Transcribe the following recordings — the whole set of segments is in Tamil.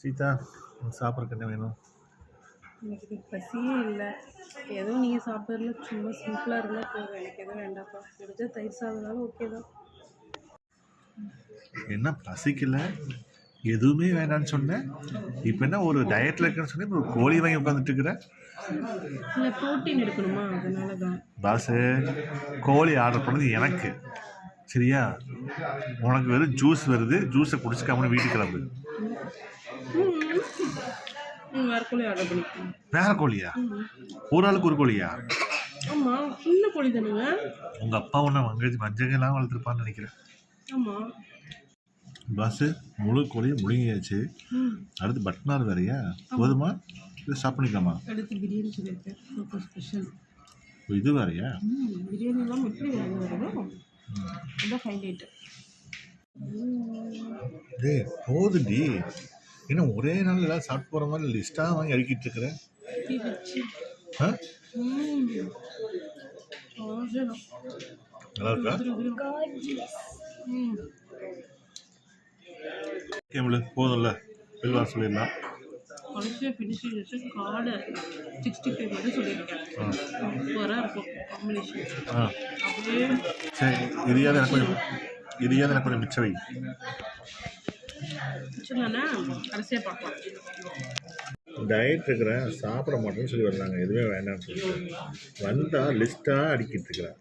சீதா சாப்பிட்றதுக்கு என்ன வேணும்? எனக்கு பசியே இல்லை. ஏதோ நீங்கள் சாப்பிட்றதுல சும்மா சிம்பிளாக இருந்தால் போதும். எனக்கு எதுவும் வேண்டாம்ப்பா. முடிஞ்ச தயிர் சாதம்னாலும் ஓகே தான். என்ன பசிக்கல? எதுவுமே வேணாம்னு சொன்னேன் இப்போ என்ன ஒரு டயட்டில் இருக்கேன்னு சொன்னேன் இப்போ ஒரு கோழி வாங்கி உட்காந்துட்டு இருக்கிற? இல்லை ப்ரோட்டீன் எடுக்கணுமா? அதனால தான் பாஸு கோழி ஆர்டர் பண்ணது எனக்கு. சரியா? உனக்கு வெறும் ஜூஸ் வருது. ஜூஸை குடிச்சுக்காம வீட்டுக்கு கிளம்பு. வேறு கோழியா? ஒரு ஆளுக்கு ஒரு கோழியா? ஆமாம் சின்ன கோழி தானுங்க. உங்க அப்பா ஒன்று மங்கஜி மஞ்சங்கெல்லாம் வளர்த்துருப்பான்னு நினைக்கிறேன். ஆமாம் பாஸு முழு கோழியை முழுங்கியாச்சு. அடுத்து பட்னார் வேறையா? போதுமா? ஸ்டாப் பண்ணிக்கலாமா? அடுத்து பிரியாணி சொல்லியிருக்கேன். ஸ்பெஷல் இது வேறையா? ம் பிரியாணி எல்லாம் எப்படி வேணும் வரும் இதான் ஹைலைட்டு என்ன ஒரே நாள் எல்லாம் சாப்பிட்டு போகிற மாதிரி லிஸ்ட்டாக வாங்கி அடிக்கிட்டு இருக்கிறேன் ஆ. நல்லா இருக்கா கேமில் போதும்ல. பில்வா சொல்லிடலாம். கடைசியாக ஃபினிஷிங் வச்சு காடை சிக்ஸ்டி ஃபைவ் மட்டும் சொல்லியிருக்கேன் சூப்பராக இருக்கும் காம்பினேஷன் ஆ. அப்படியே சரி இதையாவது எனக்கு கொஞ்சம் இதையாவது எனக்கு கொஞ்சம் மிச்சம் வை கடைசியாக பார்க்கலாம். டயட் இருக்கிறேன் சாப்பிட மாட்டேன்னு சொல்லி வர்றாங்க. எதுவுமே வேண்டாம்னு சொல்லி வந்தால் லிஸ்ட்டாக அடிக்கிட்டு இருக்கிறேன்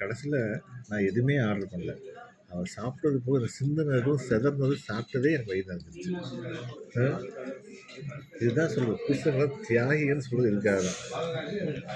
கடைசியில் நான் எதுவுமே ஆர்டர் பண்ணல. அவன் சாப்பிட்டது போக இந்த சிந்தனதும் செதறனதும் சாப்பிட்டதே எனக்கு வயிறு இருந்துச்சு இதுதான் சொல்லுவேன் புருஷங்களை தியாகின்னு சொல்கிறது இருக்காது